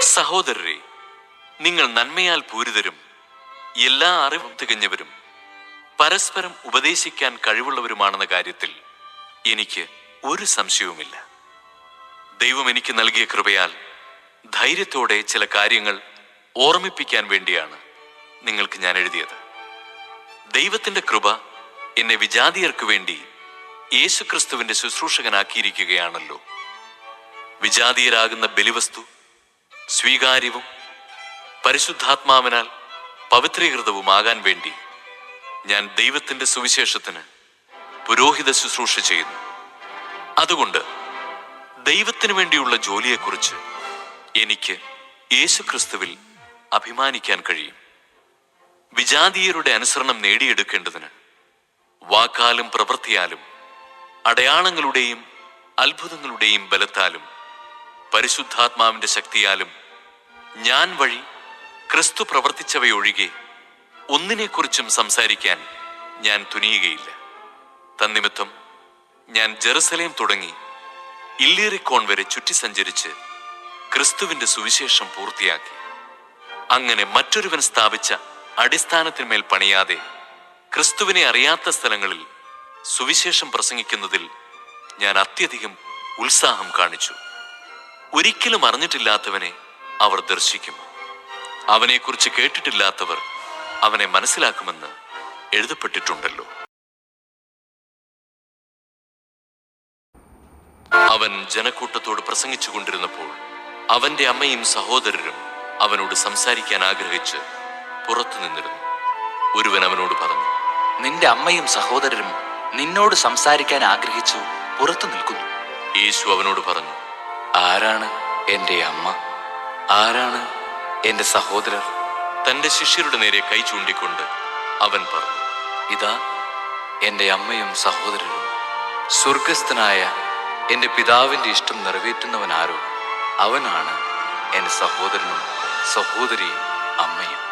സഹോദരരെ നിങ്ങൾ നന്മയാൽ പൂരിതരും എല്ലാ അറിവും തികഞ്ഞവരും പരസ്പരം ഉപദേശിക്കാൻ കഴിവുള്ളവരുമാണെന്ന കാര്യത്തിൽ എനിക്ക് ഒരു സംശയവുമില്ല. ദൈവം എനിക്ക് നൽകിയ കൃപയാൽ ധൈര്യത്തോടെ ചില കാര്യങ്ങൾ ഓർമ്മിപ്പിക്കാൻ വേണ്ടിയാണ് നിങ്ങൾക്ക് ഞാൻ എഴുതിയത്. ദൈവത്തിന്റെ കൃപ എന്നെ വിജാതിയർക്ക് വേണ്ടി യേശുക്രിസ്തുവിന്റെ ശുശ്രൂഷകനാക്കിയിരിക്കുകയാണല്ലോ. വിജാതീയരാകുന്ന ബലിവസ്തു സ്വീകാര്യവും പരിശുദ്ധാത്മാവിനാൽ പവിത്രീകൃതവുമാകാൻ വേണ്ടി ഞാൻ ദൈവത്തിന്റെ സുവിശേഷത്തിന് പുരോഹിത ശുശ്രൂഷ ചെയ്യുന്നു. അതുകൊണ്ട് ദൈവത്തിനു വേണ്ടിയുള്ള ജോലിയെക്കുറിച്ച് എനിക്ക് യേശുക്രിസ്തുവിൽ അഭിമാനിക്കാൻ കഴിയും. വിജാതീയരുടെ അനുസരണം നേടിയെടുക്കേണ്ടതിന് വാക്കാലും പ്രവൃത്തിയാലും അടയാളങ്ങളുടെയും അത്ഭുതങ്ങളുടെയും ബലത്താലും പരിശുദ്ധാത്മാവിന്റെ ശക്തിയാലും ഞാൻ വഴി ക്രിസ്തു പ്രവർത്തിച്ചവയൊഴികെ ഒന്നിനെക്കുറിച്ചും സംസാരിക്കാൻ ഞാൻ തുനിയുകയില്ല. തന്നിമിത്തം ഞാൻ ജെറുസലേം തുടങ്ങി ഇല്ലേറിക്കോൺ വരെ ചുറ്റി സഞ്ചരിച്ച് ക്രിസ്തുവിന്റെ സുവിശേഷം പൂർത്തിയാക്കി. അങ്ങനെ മറ്റൊരുവൻ സ്ഥാപിച്ച അടിസ്ഥാനത്തിന്മേൽ പണിയാതെ ക്രിസ്തുവിനെ അറിയാത്ത സ്ഥലങ്ങളിൽ സുവിശേഷം പ്രസംഗിക്കുന്നതിൽ ഞാൻ അത്യധികം ഉത്സാഹം കാണിച്ചു. ഒരിക്കലും അറിഞ്ഞിട്ടില്ലാത്തവനെ അവർ ദർശിക്കും അവനെക്കുറിച്ച് കേട്ടിട്ടില്ലാത്തവർ അവനെ മനസ്സിലാക്കുമെന്ന് എഴുതപ്പെട്ടിട്ടുണ്ടല്ലോ. അവൻ ജനക്കൂട്ടത്തോട് പ്രസംഗിച്ചു കൊണ്ടിരുന്നപ്പോൾ അവന്റെ അമ്മയും സഹോദരരും അവനോട് സംസാരിക്കാൻ ആഗ്രഹിച്ച് പുറത്തു നിന്നിരുന്നു. ഒരുവൻ അവനോട് പറഞ്ഞു നിന്റെ അമ്മയും സഹോദരരും നിന്നോട് സംസാരിക്കാൻ ആഗ്രഹിച്ചു പുറത്തു നിൽക്കുന്നു. യേശു അവനോട് പറഞ്ഞു ആരാണ് എന്റെ അമ്മ? ആരാണ് എന്റെ സഹോദരർ? തന്റെ ശിഷ്യരുടെ നേരെ കൈ ചൂണ്ടിക്കൊണ്ട് അവൻ പറഞ്ഞു ഇതാ എന്റെ അമ്മയും സഹോദരനും. സ്വർഗസ്ഥനായ എന്റെ പിതാവിന്റെ ഇഷ്ടം നിറവേറ്റുന്നവനാരോ? അവനാണ് എന്റെ സഹോദരനും സഹോദരിയും അമ്മയും.